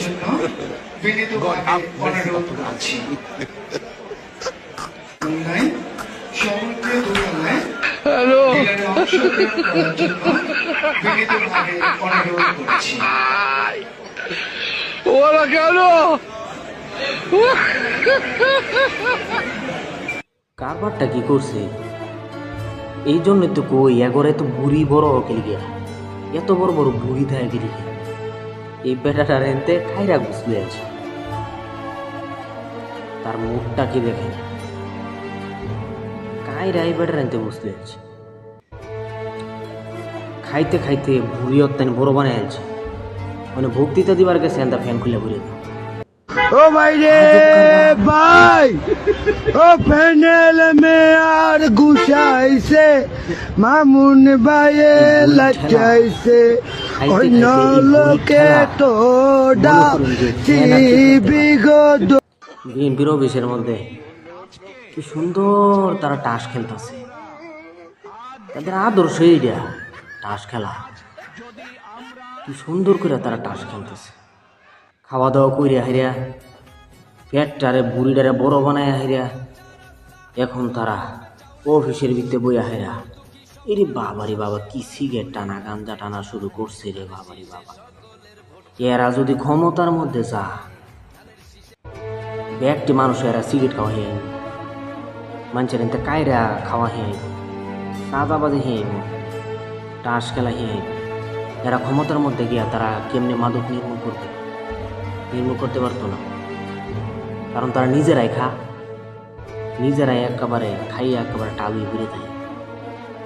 জন্য অনুরোধ করছি। সমগ্র দুনিয়ায় মিলনে জন্য বিনীতভাবে অনুরোধ করছি। ওরা কেন? কারবারটা কি করছে? এই জন্য তো কই এগরে তো বুড়ি বড় কেলি গিয়া এত বড় বড় বুড়ি থাকে কেলি গিয়া এই বেটাটা রেনতে খাইরা ঘুষলে আছে। তার মুখটা কি দেখে কাইরা এই বেটার রেনতে বসলে আছে। খাইতে খাইতে ভুড়ি অত্যান বড় বানায় আছে মানে ভক্তিতা দিবার গেছে ফ্যান খুলে ঘুরে দাও ও ভাই রে ভাই। ও প্যানেল মে আর গুছাইছে মামুন ভাইয়ে লাচাইছে। অন্য লোকে তো বিএনপির অফিসের মধ্যে। কি সুন্দর তারা টাস খেলতেছে। তাদের আদর্শ এইটা টাস খেলা। কি সুন্দর করে তারা টাস খেলতেছে। খাওয়া দাওয়া করে হাইরা, পেটটারে বুড়িটারে বড় বানায় হাইরা, এখন তারা অফিসের ভিতরে বইয়া হাইরা, এরে বাবারে বাবা, কি সিগারেট টানা গাঞ্জা টানা শুরু করছে রে বাবারে বাবা। এরা যদি ক্ষমতার মধ্যে যা একটি মানুষ এরা সিগারেট খাওয়া হয়ে মানুষের এতে কায়রা খাওয়া হয়ে সাদা বাজে হয়ে টাস খেলা হয়ে এরা ক্ষমতার মধ্যে গিয়া তারা কেমনে মাদক নির্মূল করবে? নির্মূল করতে পারতো না। কারণ তারা নিজেরাই খা, নিজেরাই একেবারে খাইয়ে একেবারে টালুই ঘুরে থাকে